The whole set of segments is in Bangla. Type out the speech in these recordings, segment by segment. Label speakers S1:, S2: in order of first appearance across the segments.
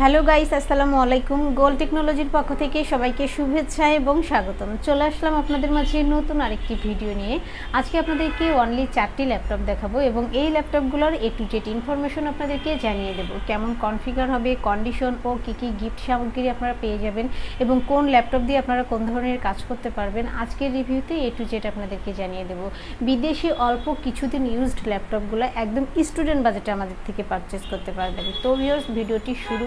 S1: হ্যালো গাইস, আসসালামু আলাইকুম। গোল টেকনোলজির পক্ষ থেকে সবাইকে শুভেচ্ছা এবং স্বাগতম। চলে আসলাম আপনাদের মাঝে নতুন আরেকটি ভিডিও নিয়ে। আজকে আপনাদেরকে অনলি চারটি ল্যাপটপ দেখাবো এবং এই ল্যাপটপগুলোর এ টু জেড ইনফরমেশন আপনাদেরকে জানিয়ে দেবো। কেমন কনফিগার হবে কন্ডিশন ও কী কী গিফট সামগ্রী আপনারা পেয়ে যাবেন এবং কোন ল্যাপটপ দিয়ে আপনারা কোন ধরনের কাজ করতে পারবেন, আজকের রিভিউতে এ টু জেড আপনাদেরকে জানিয়ে দেবো। বিদেশি অল্প কিছুদিন ইউজড ল্যাপটপগুলো একদম স্টুডেন্ট বাজেটে আমাদের থেকে পারচেস করতে পারবেন। তো ভিউয়ার্স ভিডিওটি শুরু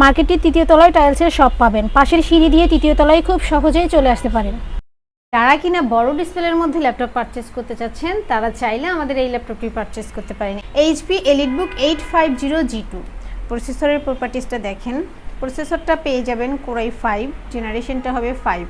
S2: মার্কেটটির তৃতীয় তলায় টাইলসের শপ পাবেন। পাশের সিঁড়ি দিয়ে তৃতীয় তলায় খুব সহজেই চলে আসতে পারেন।
S1: যারা কিনা বড় ডিসপ্লের মধ্যে ল্যাপটপ পারচেস করতে চাচ্ছেন, তারা চাইলে আমাদের এই ল্যাপটপটি পারচেস করতে পারেন। HP EliteBook eight five zero G two প্রসেসরের প্রপার্টিসটা দেখেন। প্রসেসরটা পেয়ে যাবেন কোরাই ফাইভ জেনারেশনটা হবে ফাইভ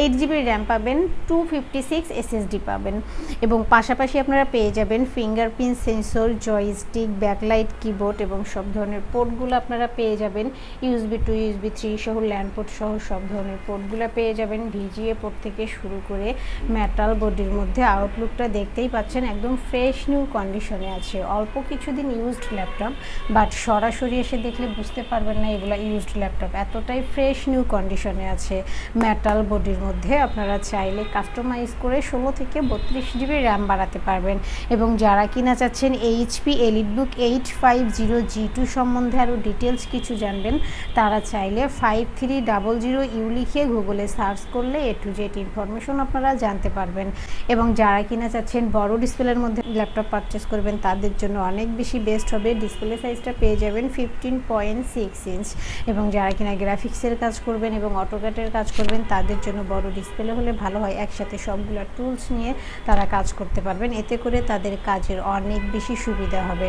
S1: এইট জিবি র্যাম পাবেন টু ফিফটি সিক্স এসএসডি পাবেন এবং পাশাপাশি আপনারা পেয়ে যাবেন fingerprint sensor joystick backlight keyboard এবং সব ধরনের পোর্টগুলো আপনারা পেয়ে যাবেন। ইউএসবি টু ইউএসবি থ্রি সহ ল্যান্ড পোর্ট সহ সব ধরনের পোর্টগুলো পেয়ে যাবেন। ভিজিএ পোর্ট থেকে শুরু করে মেটাল বডির মধ্যে আউটলুকটা দেখতেই পাচ্ছেন, একদম ফ্রেশ নিউ কন্ডিশনে আছে। অল্প কিছুদিন ইউজড ল্যাপটপ বাট সরাসরি এসে দেখলে বুঝতে পারবেন না এগুলো ইউজড ল্যাপটপ এতটাই ফ্রেশ নিউ কন্ডিশনে আছে মেটাল বডির মধ্যে আপনারা চাইলে কাস্টমাইজ করে ষোলো থেকে বত্রিশ জিবি র্যাম বাড়াতে পারবেন। এবং যারা কিনা চাচ্ছেন HP EliteBook eight five zero G two সম্বন্ধে আরও ডিটেলস কিছু জানবেন, তারা চাইলে five three double zero U লিখে গুগলে সার্চ করলে এ টু জেড ইনফরমেশন আপনারা জানতে পারবেন। এবং যারা কিনা চাচ্ছেন বড় ডিসপ্লের মধ্যে ল্যাপটপ পারচেস করবেন, তাদের জন্য অনেক বেশি বেস্ট হবে। ডিসপ্লে সাইজটা পেয়ে যাবেন ফিফটিন পয়েন্ট সিক্স ইঞ্চ এবং যারা কিনা গ্রাফিক্সের কাজ করবেন এবং অটোক্যাটের কাজ করবেন, তাদের জন্য বড় ডিসপ্লে হলে ভালো হয়। একসাথে সবগুলো টুলস নিয়ে তারা কাজ করতে পারবেন। এতে করে তাদের কাজের অনেক বেশি সুবিধা হবে।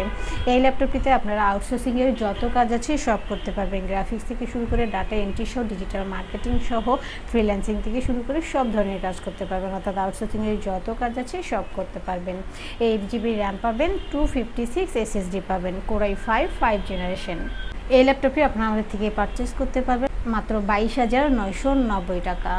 S1: এই ল্যাপটপটিতে আপনারা আউটসোর্সিংয়ের যত কাজ আছে সব করতে পারবেন। গ্রাফিক্স থেকে শুরু করে ডাটা এন্ট্রি সহ ডিজিটাল মার্কেটিং সহ ফ্রিল্যান্সিং থেকে শুরু করে সব ধরনের কাজ করতে পারবেন। অর্থাৎ আউটসোর্সিংয়ের যত কাজ আছে সব করতে পারবেন। এইট জিবি র্যাম পাবেন টু ফিফটি সিক্স এসএসডি পাবেন core i five five generation এই ল্যাপটপটি আপনারা আমাদের থেকে পারচেস করতে পারবেন। মাত্র বাইশ হাজার নয়শো নব্বই টাকা।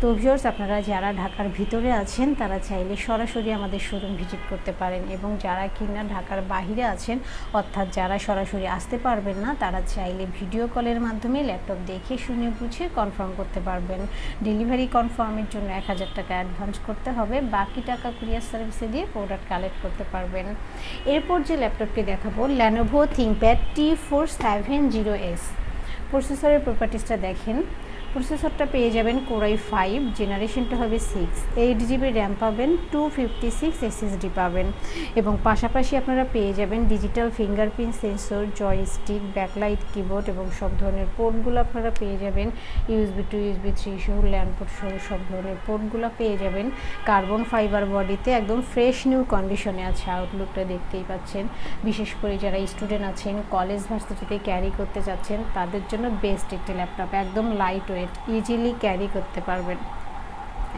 S1: তো ভিউয়ার্স আপনারা যারা ঢাকার ভিতরে আছেন, তারা চাইলে সরাসরি আমাদের শোরুম ভিজিট করতে পারেন এবং যারা কিনা ঢাকার বাহিরে আছেন, অর্থাৎ যারা সরাসরি আসতে পারবেন না, তারা চাইলে ভিডিও কলের মাধ্যমে ল্যাপটপ দেখে শুনে বুঝে কনফার্ম করতে পারবেন। ডেলিভারি কনফার্মের জন্য এক হাজার টাকা অ্যাডভান্স করতে হবে। বাকি টাকা কুরিয়ার সার্ভিসে দিয়ে প্রোডাক্ট কালেক্ট করতে পারবেন। এরপর যে ল্যাপটপটি দেখাবো Lenovo ThinkPad T four seven zero S প্রসেসরের প্রপার্টিসটা দেখেন। প্রসেসরটা পেয়ে যাবেন কোরাই ফাইভ জেনারেশনটা হবে সিক্স এইট জিবি র্যাম পাবেন টু ফিফটি সিক্স এসএসডি পাবেন। এবং পাশাপাশি আপনারা পেয়ে যাবেন digital fingerprint sensor joystick backlight keyboard এবং সব ধরনের পোর্টগুলো আপনারা পেয়ে যাবেন। ইউএসবি টু ইউএসবি থ্রি সহ ল্যান্ড পোর্ট সহ সব ধরনের পোর্টগুলো পেয়ে যাবেন। কার্বন ফাইবার বডিতে একদম ফ্রেশ নিউ কন্ডিশনে আছে আউটলুকটা দেখতেই পাচ্ছেন। বিশেষ করে যারা স্টুডেন্ট আছেন কলেজ ভার্সিটিতে ক্যারি করতে চাচ্ছেন তাদের জন্য বেস্ট একটি ল্যাপটপ একদম লাইট ওয়েট ইজিলি ক্যারি করতে পারবেন।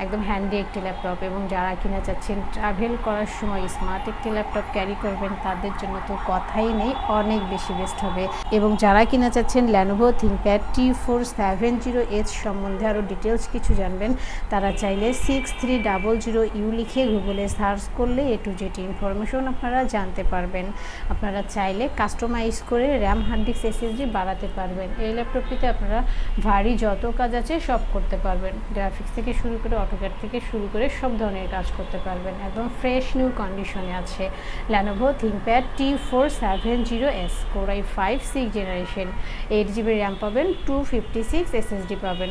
S1: একদম হ্যান্ডি একটি ল্যাপটপ এবং যারা কিনা চাচ্ছেন ট্রাভেল করার সময় স্মার্ট একটি ল্যাপটপ ক্যারি করবেন, তাদের জন্য তো কথাই নেই, অনেক বেশি বেস্ট হবে। এবং যারা কিনা চাচ্ছেন Lenovo ThinkPad T four seven zero H সম্বন্ধে আরও ডিটেলস কিছু জানবেন, তারা চাইলে six three double zero U লিখে গুগলে সার্চ করলে এ টু জেড ইনফরমেশন আপনারা জানতে পারবেন। আপনারা চাইলে কাস্টমাইজ করে র্যাম হার্ড ডিস্ক এসএসডি বাড়াতে পারবেন। এই ল্যাপটপটিতে আপনারা ভারী যত কাজ আছে সব করতে পারবেন। গ্রাফিক্স থেকে শুরু করে অটোক্যাট থেকে শুরু করে সব ধরনের কাজ করতে পারবেন। একদম ফ্রেশ নিউ কন্ডিশনে আছে। Lenovo ThinkPad T four seven zero S core i five six generation eight GB RAM পাবেন টু ফিফটি সিক্স এসএসডি পাবেন।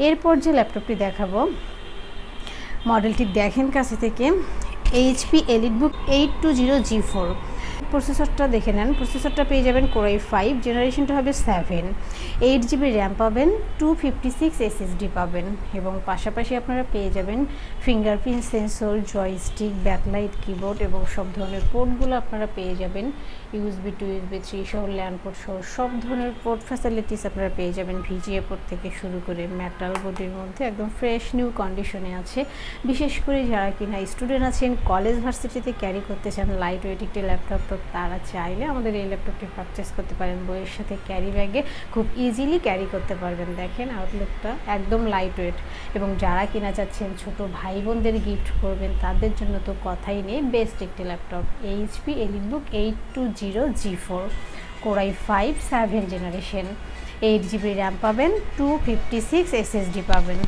S1: এরপর যে ল্যাপটপটি দেখাবো, মডেলটি দেখেন কাছে থেকে HP EliteBook eight two zero G four প্রসেসরটা দেখে নেন। প্রসেসরটা পেয়ে যাবেন কোরাই ফাইভ জেনারেশনটা হবে সেভেন এইট জিবি র্যাম পাবেন টু ফিফটি সিক্স এসএসডি পাবেন এবং পাশাপাশি আপনারা পেয়ে যাবেন fingerprint sensor joystick backlight keyboard এবং সব ধরনের পোর্টগুলো আপনারা পেয়ে যাবেন। ইউএসবি টু ইউএসবি থ্রি সহ ল্যান্ড পোর্ট সহ সব ধরনের পোর্ট ফ্যাসিলিটিস আপনারা পেয়ে যাবেন ভিজিএ পোর্ট থেকে শুরু করে মেটাল বডির মধ্যে। একদম ফ্রেশ নিউ কন্ডিশনে আছে। বিশেষ করে যারা কিনা স্টুডেন্ট আছেন কলেজ ভার্সিটিতে ক্যারি করতে চান লাইট ওয়েট একটি ল্যাপটপ তো তারা চাইলে আমাদের এই ল্যাপটপটি পারচেস করতে পারেন। বইয়ের সাথে ক্যারি ব্যাগে খুব ইজিলি ক্যারি করতে পারবেন। দেখেন আউটলুকটা একদম লাইট ওয়েট এবং যারা কিনা চাচ্ছেন ছোট ভাই বোনদের গিফট করবেন, তাদের জন্য তো কথাই নেই। বেস্ট একটি laptop HP EliteBook eight two zero G four core i five seven generation eight GB RAM পাবেন টু ফিফটি সিক্স এসএসডি পাবেন।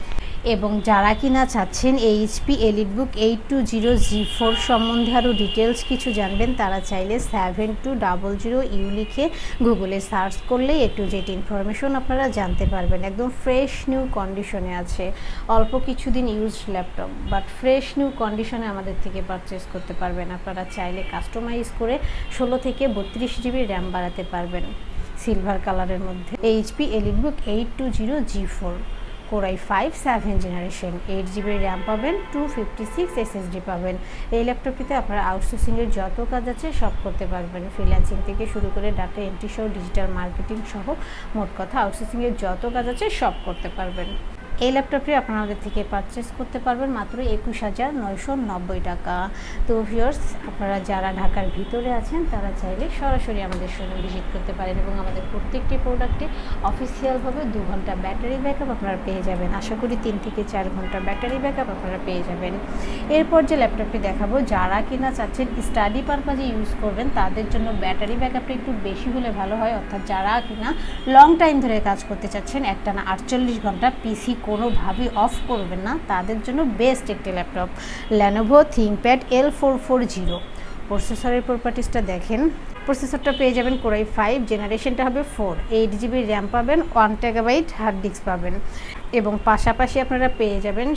S1: এবং যারা কিনা চাচ্ছেন HP EliteBook eight two zero G four সম্বন্ধে আরও ডিটেলস কিছু জানবেন, তারা চাইলে seven two double zero U লিখে গুগলে সার্চ করলে এ টু জেড ইনফরমেশন আপনারা জানতে পারবেন। একদম ফ্রেশ নিউ কন্ডিশনে আছে। অল্প কিছুদিন use laptop but fresh new কন্ডিশনে আমাদের থেকে পারচেস করতে পারবেন। আপনারা চাইলে কাস্টমাইজ করে ষোলো থেকে বত্রিশ জিবি র্যাম বাড়াতে পারবেন। সিলভার কালারের মধ্যে HP EliteBook eight two zero G four core i five seven generation eight GB RAM পাবেন টু ফিফটি সিক্স এসএসডি পাবেন। এই ল্যাপটপটিতে আপনারা আউটসোর্সিংয়ের যত কাজ আছে সব করতে পারবেন। ফ্রিল্যান্সিং থেকে শুরু করে ডাটা এন্ট্রি সহ ডিজিটাল মার্কেটিং সহ মোট কথা আউটসোর্সিংয়ের যত কাজ আছে সব করতে পারবেন। এই ল্যাপটপটি আপনারা আমাদের থেকে পারচেস করতে পারবেন মাত্র একুশ হাজার নয়শো নব্বই টাকা। তো ভিউয়ার্স আপনারা যারা ঢাকার ভিতরে আছেন, তারা চাইলে সরাসরি আমাদের শোরুম ভিজিট করতে পারেন এবং আমাদের প্রত্যেকটি প্রোডাক্টে অফিসিয়ালভাবে দু ঘণ্টা ব্যাটারি ব্যাকআপ আপনারা পেয়ে যাবেন। আশা করি তিন থেকে চার ঘণ্টা ব্যাটারি ব্যাকআপ আপনারা পেয়ে যাবেন। এরপর যে ল্যাপটপটি দেখাবো, যারা কিনা চাচ্ছেন স্টাডি পারপাজে ইউজ করবেন, তাদের জন্য ব্যাটারি ব্যাকআপটা একটু বেশি হলে ভালো হয়। অর্থাৎ যারা কিনা লং টাইম ধরে কাজ করতে চাচ্ছেন, একটানা আটচল্লিশ ঘণ্টা পিসি কোনোভাবেই অফ করবেন না। তাদের জন্য বেস্ট একটি laptop Lenovo ThinkPad L four four zero প্রসেসরের প্রপার্টিসটা দেখেন। প্রসেসরটা পেয়ে যাবেন কোরাই ফাইভ জেনারেশনটা হবে ফোর এইট জিবি র্যাম পাবেন ওয়ান টেগাবাইট হার্ড ডিস্ক পাবেন। এবং পাশাপাশি আপনারা পেয়ে যাবেন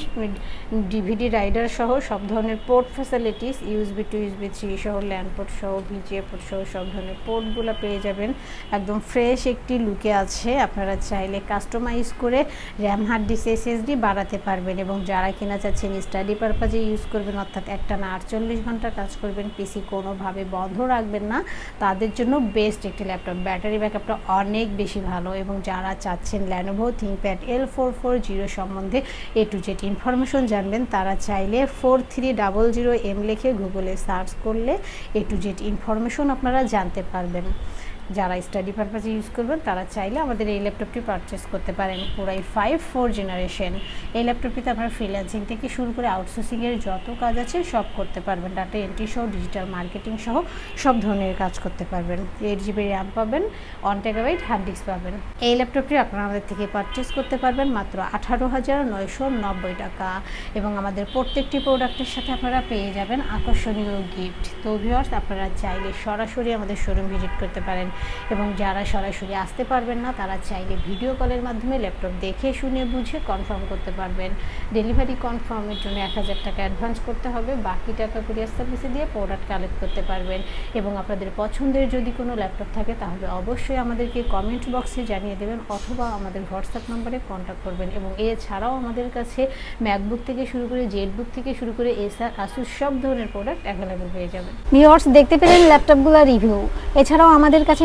S1: ডিভিডি রাইডার সহ সব ধরনের port facilities, USB two USB three সহ, ল্যান্ড পোর্ট সহ, ভিজিএ পোর্ট সহ, সব ধরনের পোর্টগুলো পেয়ে যাবেন। একদম ফ্রেশ একটি লুকে আছে, আপনারা চাইলে কাস্টমাইজ করে র্যাম হার্ড ডিস্ক এসএসডি বাড়াতে পারবেন এবং যারা কিনা চাচ্ছেন স্টাডি পারপাজে ইউজ করবেন, অর্থাৎ একটা না আটচল্লিশ ঘণ্টা কাজ করবেন, পিসি কোনোভাবে বন্ধ রাখবেন না, তাদের জন্য বেস্ট একটি ল্যাপটপ। ব্যাটারি ব্যাকআপটা অনেক বেশি ভালো এবং যারা চাচ্ছেন Lenovo ThinkPad L four four zero সম্বন্ধে এ টু জেড ইনফরমেশন জানবেন। তারা চাইলে four three double zero M লিখে গুগলে সার্চ করলে এ টু জেড ইনফরমেশন আপনারা জানতে পারবেন। যারা স্টাডি পারপাসে ইউজ করবেন, তারা চাইলে আমাদের এই ল্যাপটপটি পারচেস করতে পারেন পুরাই ফাইভ ফোর জেনারেশন এই ল্যাপটপটিতে আপনারা ফ্রিল্যান্সিং থেকে শুরু করে আউটসোর্সিংয়ের যত কাজ আছে সব করতে পারবেন। ডাটা এন্ট্রি সহ ডিজিটাল মার্কেটিং সহ সব ধরনের কাজ করতে পারবেন। এইট জিবি র্যাম পাবেন ওয়ান টেগাবাইট হার্ড ডিস্ক পাবেন। এই ল্যাপটপটি আপনারা আমাদের থেকে পারচেস করতে পারবেন মাত্র আঠারো হাজার নয়শো নব্বই টাকা। এবং আমাদের প্রত্যেকটি প্রোডাক্টের সাথে আপনারা পেয়ে যাবেন আকর্ষণীয় গিফট তো ভিউয়ার্স আপনারা চাইলে সরাসরি আমাদের শোরুম ভিজিট করতে পারেন। এবং যারা সরাসরি আসতে পারবেন না, তারা চাইলে ভিডিও কলের মাধ্যমে ল্যাপটপ দেখে, শুনে, বুঝে কনফার্ম করতে পারবেন। ডেলিভারি কনফার্মের জন্য এক হাজার টাকা অ্যাডভান্স করতে হবে। বাকি টাকা কুরিয়ার সার্ভিসে দিয়ে প্রোডাক্ট কালেক্ট করতে পারবেন। এবং আপনাদের পছন্দের যদি কোনো ল্যাপটপ থাকে, তাহলে অবশ্যই আমাদেরকে কমেন্ট বক্সে জানিয়ে দেবেন অথবা আমাদের হোয়াটসঅ্যাপ নম্বরে কন্ট্যাক্ট করবেন। এবং এছাড়াও আমাদের কাছে ম্যাকবুক থেকে শুরু করে জেটবুক থেকে শুরু করে এসআর আসুস সব ধরনের প্রোডাক্ট অ্যাভেলেবেল পেয়ে যাবেন
S2: ভিউয়ার্স দেখতে পেলেন ল্যাপটপগুলো রিভিউ এছাড়াও আমাদের কাছে